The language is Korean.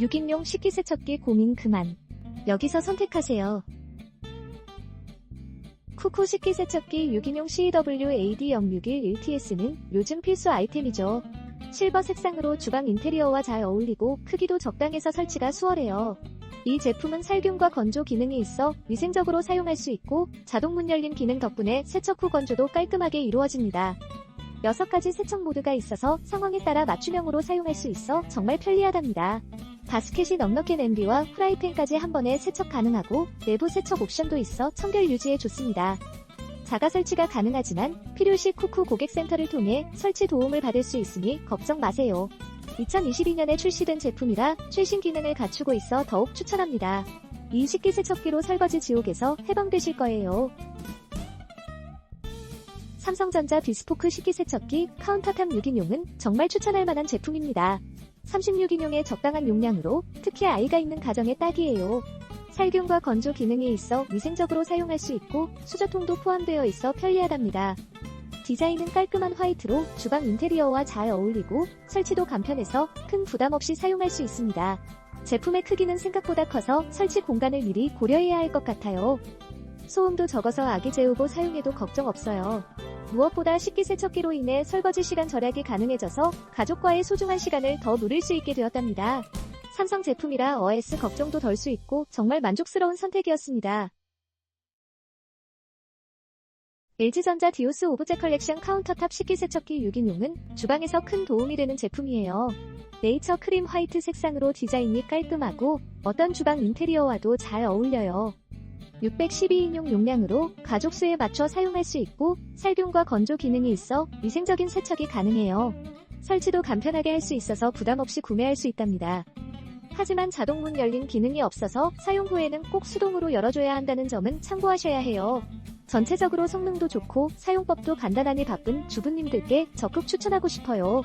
6인용 식기세척기 고민 그만. 여기서 선택하세요. 쿠쿠 식기세척기 6인용 CWAD061 1TS는 요즘 필수 아이템이죠. 실버 색상으로 주방 인테리어와 잘 어울리고 크기도 적당해서 설치가 수월해요. 이 제품은 살균과 건조 기능이 있어 위생적으로 사용할 수 있고 자동 문 열림 기능 덕분에 세척 후 건조도 깔끔하게 이루어집니다. 6가지 세척 모드가 있어서 상황에 따라 맞춤형으로 사용할 수 있어 정말 편리하답니다. 바스켓이 넉넉한 냄비와 프라이팬까지 한 번에 세척 가능하고 내부 세척 옵션도 있어 청결 유지에 좋습니다. 자가 설치가 가능하지만 필요시 쿠쿠 고객센터를 통해 설치 도움을 받을 수 있으니 걱정 마세요. 2022년에 출시된 제품이라 최신 기능을 갖추고 있어 더욱 추천합니다. 이 식기 세척기로 설거지 지옥에서 해방되실 거예요. 삼성전자 비스포크 식기세척기 카운터탑 6인용은 정말 추천할 만한 제품입니다. 36인용의 적당한 용량으로 특히 아이가 있는 가정에 딱이에요. 살균과 건조 기능이 있어 위생적으로 사용할 수 있고 수저통도 포함되어 있어 편리하답니다. 디자인은 깔끔한 화이트로 주방 인테리어와 잘 어울리고 설치도 간편해서 큰 부담 없이 사용할 수 있습니다. 제품의 크기는 생각보다 커서 설치 공간을 미리 고려해야 할 것 같아요. 소음도 적어서 아기 재우고 사용해도 걱정 없어요. 무엇보다 식기세척기로 인해 설거지 시간 절약이 가능해져서 가족과의 소중한 시간을 더 누릴 수 있게 되었답니다. 삼성 제품이라 OS 걱정도 덜 수 있고 정말 만족스러운 선택이었습니다. LG전자 디오스 오브제 컬렉션 카운터탑 식기세척기 6인용은 주방에서 큰 도움이 되는 제품이에요. 네이처 크림 화이트 색상으로 디자인이 깔끔하고 어떤 주방 인테리어와도 잘 어울려요. 612인용 용량으로 가족 수에 맞춰 사용할 수 있고 살균과 건조 기능이 있어 위생적인 세척이 가능해요. 설치도 간편하게 할 수 있어서 부담 없이 구매할 수 있답니다. 하지만 자동 문 열림 기능이 없어서 사용 후에는 꼭 수동으로 열어줘야 한다는 점은 참고하셔야 해요. 전체적으로 성능도 좋고 사용법도 간단하니 바쁜 주부님들께 적극 추천하고 싶어요.